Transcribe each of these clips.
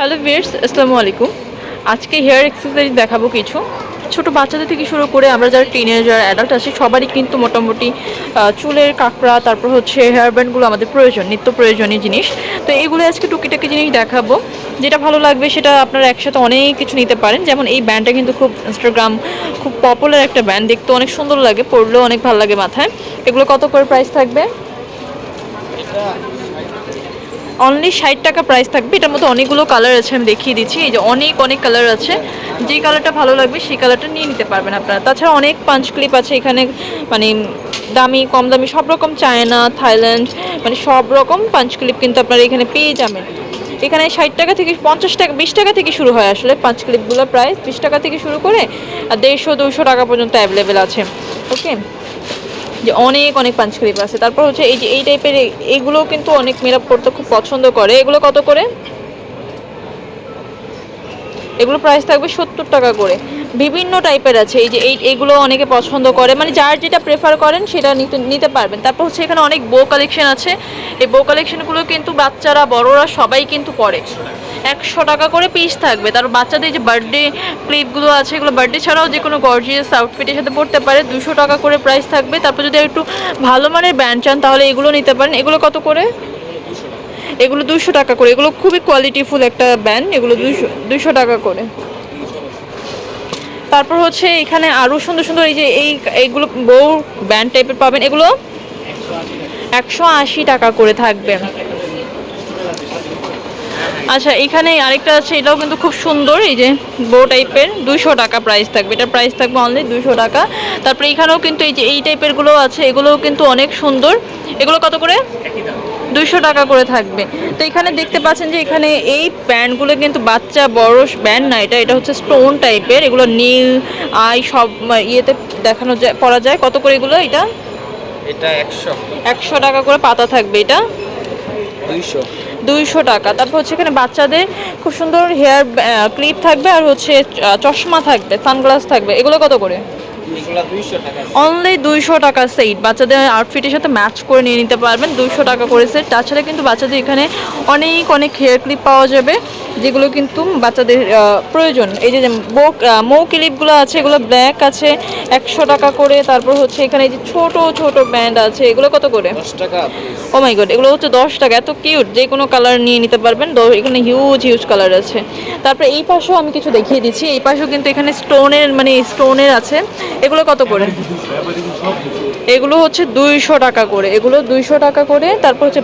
Hello viewers আসসালামু আলাইকুম। আজকে হেয়ার এক্সারসাইজ দেখাবো কিছু। ছোট বাচ্চাদের থেকে শুরু করে আমরা যারা টিনেজার অ্যাডাল্ট আছি, সবারই কিন্তু মোটামুটি চুলের কাঁকড়া, তারপর হচ্ছে হেয়ার ব্যান্ডগুলো আমাদের প্রয়োজন, নিত্য প্রয়োজনীয় জিনিস। তো এগুলো আজকে টুকিটাকি জিনিস দেখাবো। যেটা ভালো লাগবে সেটা আপনারা একসাথে অনেক কিছু নিতে পারেন। যেমন এই ব্যান্ডটা কিন্তু খুব ইনস্টাগ্রাম খুব পপুলার একটা ব্যান্ড দেখতে অনেক সুন্দর লাগে পড়লেও অনেক ভালো লাগে মাথায়। এগুলো কত করে প্রাইস থাকবে? অনলি ষাট টাকা প্রাইস থাকবে। এটার মধ্যে অনেকগুলো কালার আছে, আমি দেখিয়ে দিচ্ছি। এই যে অনেক অনেক কালার আছে। যে কালারটা ভালো লাগবে, সেই কালারটা নিয়ে নিতে পারবেন আপনারা। তাছাড়া অনেক পাঞ্চ ক্লিপ আছে এখানে মানে দামি, কম দামি, সব রকম চায়না থাইল্যান্ড মানে সব রকম পাঞ্চ ক্লিপ কিন্তু আপনারা এখানে পেয়ে যাবেন। এখানে ষাট টাকা থেকে পঞ্চাশ টাকা, বিশ টাকা থেকে শুরু হয় আসলে পাঁচ ক্লিপগুলো প্রাইস বিশ টাকা থেকে শুরু করে আর দেড়শো দুশো টাকা পর্যন্ত অ্যাভেলেবেল আছে। ওকে যে অনেক অনেক পাঞ্চ ক্লিপ আছে। তারপর হচ্ছে এই যে, এই টাইপের এইগুলোও কিন্তু অনেক মেয়েরা করতে খুব পছন্দ করে। এগুলো কত করে? এগুলো প্রাইস থাকবে সত্তর টাকা করে। বিভিন্ন টাইপের আছে। এই যে এই এগুলো অনেকে পছন্দ করে। মানে যার যেটা প্রেফার করেন সেটা নিতে নিতে পারবেন। তারপর হচ্ছে এখানে অনেক বো কালেকশন আছে। এই বো কালেকশনগুলো কিন্তু বাচ্চারা, বড়রা সবাই কিন্তু পরে। একশো টাকা করে পিস থাকবে। তারপর বাচ্চাদের যে বার্থডে ক্লিপগুলো আছে, এগুলো বার্থডে ছাড়াও যে কোনো গর্জিয়াস আউটফিটের সাথে পড়তে পারে। দুশো টাকা করে প্রাইস থাকবে। তারপর যদি একটু ভালো মানের ব্যান্ড চান, তাহলে এগুলো নিতে পারেন। এগুলো কত করে? এগুলো দুশো টাকা করে। এগুলো খুবই কোয়ালিটিফুল একটা ব্যান্ড এগুলো দুশো দুশো টাকা করে। তারপর হচ্ছে এখানে আরও সুন্দর সুন্দর এই যে এই, এইগুলো বউ ব্যান্ড টাইপের পাবেন। এগুলো একশো আশি টাকা করে থাকবে। আচ্ছা এখানে আরেকটা আছে, এটাও কিন্তু খুব সুন্দর, এই যে বো টাইপের দুশো টাকা প্রাইস থাকবে। এটার প্রাইস থাকবে অনলি দুশো টাকা। তারপরে এখানেও কিন্তু এই যে এই টাইপেরগুলো আছে, এগুলোও কিন্তু অনেক সুন্দর। এগুলো কত করে? দুশো টাকা করে থাকবে। তো এখানে দেখতে পাচ্ছেন যে এখানে এই ব্যান্ডগুলো কিন্তু বাচ্চা বড় ব্যান্ড না এটা এটা হচ্ছে স্টোন টাইপের। এগুলো নীল আই সব ইয়েতে দেখানো যায় পরা যায়। কত করে এগুলো এটা? এটা একশো। একশো টাকা করে পাতা থাকবে এটা? দুইশো। দুইশো টাকা। তারপর হচ্ছে এখানে বাচ্চাদের খুব সুন্দর হেয়ার ক্লিপ থাকবে আর হচ্ছে চশমা থাকবে সানগ্লাস থাকবে। এগুলো কত করে? অনলি দুইশো টাকা সেট বাচ্চাদের আউটফিটের সাথে ম্যাচ করে নিয়ে নিতে পারবেন। দুইশো টাকা করে সেট তাছাড়া কিন্তু বাচ্চাদের এখানে অনেক অনেক হেয়ার ক্লিপ পাওয়া যাবে যেগুলো কিন্তু বাচ্চাদের প্রয়োজন। এই যে বো মৌ ক্লিপগুলো আছে এগুলো ব্ল্যাক আছে একশো টাকা করে। তারপর হচ্ছে এখানে এই যে ছোট ছোট ব্যান্ড আছে এগুলো কত করে? টাকা ও মাই গড এগুলো হচ্ছে দশ টাকা। এত কিউট যে কোনো কালার নিয়ে নিতে পারবেন। এখানে হিউজ হিউজ কালার আছে। তারপরে এই পাশেও আমি কিছু দেখিয়ে দিচ্ছি। এই পাশেও কিন্তু এখানে স্টোনের মানে স্টোনের আছে। এগুলো কত করে? এগুলো হচ্ছে দুইশো টাকা করে। এগুলো দুইশো টাকা করে তারপর হচ্ছে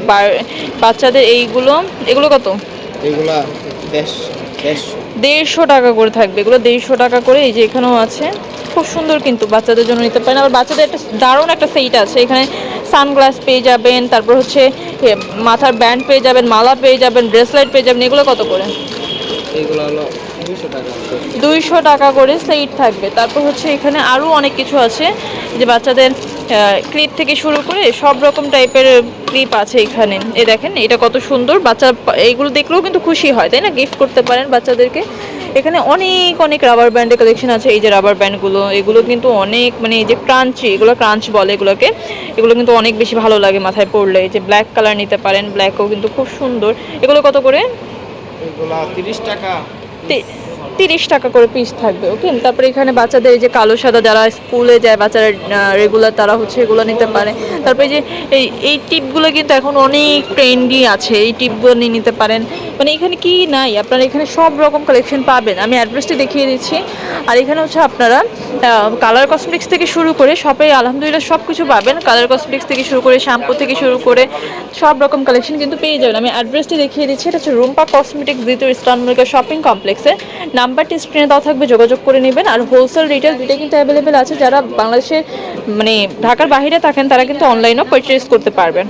বাচ্চাদের এইগুলো এগুলো কত? এগুলা দেড়শো টাকা করে থাকবে। এগুলো দেড়শো টাকা করে এই যে এখানেও আছে। খুব সুন্দর কিন্তু বাচ্চাদের জন্য নিতে পারেন। আবার বাচ্চাদের একটা দারুণ একটা সেট আছে। এখানে সানগ্লাস পেয়ে যাবেন তারপর হচ্ছে মাথার ব্যান্ড পেয়ে যাবেন মালা পেয়ে যাবেন ব্রেসলেট পেয়ে যাবেন। এগুলো কত করে? এগুলো হলো দুইশো টাকা করে। সেট থাকবে। তারপর হচ্ছে এখানে আরও অনেক কিছু আছে। যে বাচ্চাদের ক্লিপ থেকে শুরু করে সব রকম টাইপের ক্লিপ আছে এখানে। এ দেখেন এটা কত সুন্দর। বাচ্চা এইগুলো দেখলেও কিন্তু খুশি হয় তাই না? গিফট করতে পারেন বাচ্চাদেরকে। এখানে অনেক অনেক রাবার ব্যান্ডের কালেকশন আছে। এই যে রাবার ব্যান্ডগুলো এগুলো কিন্তু অনেক মানে এই যে ক্রাঞ্চি এগুলো ক্রাঞ্চ বলে এগুলোকে। এগুলো কিন্তু অনেক বেশি ভালো লাগে মাথায় পড়লে। এই যে ব্ল্যাক কালার নিতে পারেন ব্ল্যাকও কিন্তু খুব সুন্দর। এগুলো কত করে? এগুলা তিরিশ টাকা। তিরিশ টাকা করে পিস থাকবে ওকে তারপরে এখানে বাচ্চাদের এই যে কালো সাদা যারা স্কুলে যায়, বাচ্চারা রেগুলার তারা হচ্ছে এগুলো নিতে পারে। তারপরে যে এই এই টিপগুলো কিন্তু এখন অনেক ট্রেন্ডি আছে, এই টিপগুলো নিয়ে নিতে পারেন। মানে এখানে কি নাই, আপনারা এখানে সব রকম কালেকশন পাবেন। আমি অ্যাড্রেসটি দেখিয়ে দিচ্ছি। আর এখানে হচ্ছে আপনারা কালার কসমেটিক্স থেকে শুরু করে শপে আলহামদুলিল্লাহ সব কিছু পাবেন। কালার কসমেটিক্স থেকে শুরু করে শ্যাম্পু থেকে শুরু করে সব রকম কালেকশন কিন্তু পেয়ে যাবেন। আমি অ্যাড্রেসটি দেখিয়ে দিচ্ছি, এটা হচ্ছে রুম্পা কসমেটিক্স দ্বিতীয় মল্লিকা শপিং কমপ্লেক্সে নাম্বারটি স্ক্রিনে দেওয়া থাকবে, যোগাযোগ করে নেবেন। আর হোলসেল রিটেল দুইটা কিন্তু অ্যাভেলেবেল আছে। যারা বাংলাদেশে মানে ঢাকার বাহিরে থাকেন, তারা কিন্তু অনলাইনেও পারচেস করতে পারবেন।